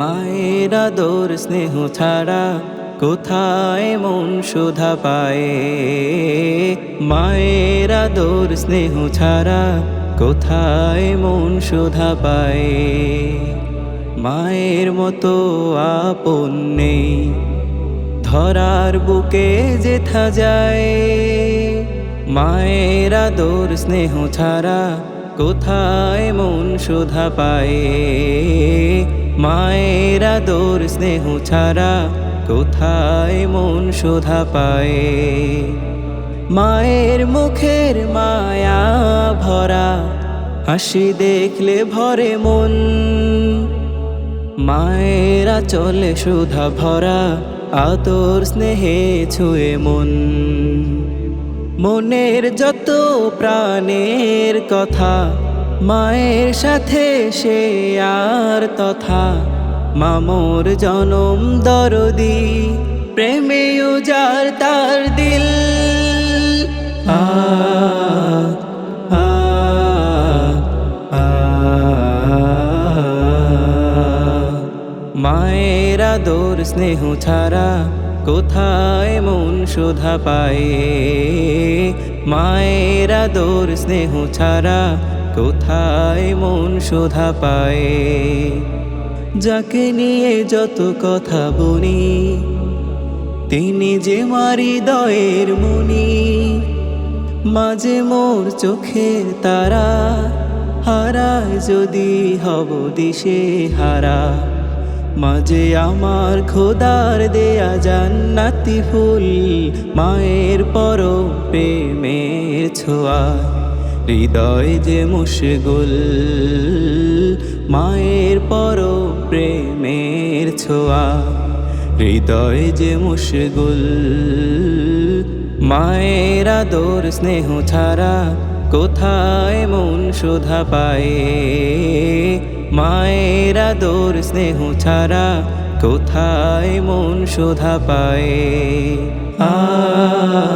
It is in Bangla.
মায়ের আদর স্নেহ ছাড়া কোথায় মন সুধা পায়? মায়ের আদর স্নেহ ছাড়া কোথায় মন সুধা পায়? মায়ের মতো আপন নেই, ধরার বুকে যেথা যায়। মায়ের আদর, স্নেহ ছাড়া কোথায় মন শোধা পায়? মায়ের আদর, স্নেহ ছাড়া কোথায় মন শোধা পায়? মায়ের মুখের মায়া ভরা, হাসি দেখলে ভরে মন। মায়েরা চলে সুধা ভরা আদর স্নেহে ছুঁয়ে মন। মনের যত প্রাণের কথা, মায়ের সাথে সে আর তথা। মামোর জনম দরদি প্রেমে উজার তার দিল। আ, মায়ের আদর স্নেহ ছাড়া কোথায় মন শোধা পায়? মায়ের আদর, স্নেহ ছাড়া কোথায় মন শোধা পায়? যাকে নিয়ে যত কথা বলি, তিনি যে মারি দয়ের মুনি, মাঝে মোর চোখের তারা হারায় যদি হব দিশে হারা। মাঝে আমার খোদার দেয়া জান্নাতি ফুল, মায়ের পর প্রেমের ছোঁয়া, হৃদয় যে মুশগুল, মায়ের পর প্রেমের ছোঁয়া, হৃদয় যে মুশগুল, মায়ের আদর স্নেহ ছাড়া কোথায় মন শোধা পায়? মায়ের আদর স্নেহ ছাড়া কোথায় মন শোধা পায়? আ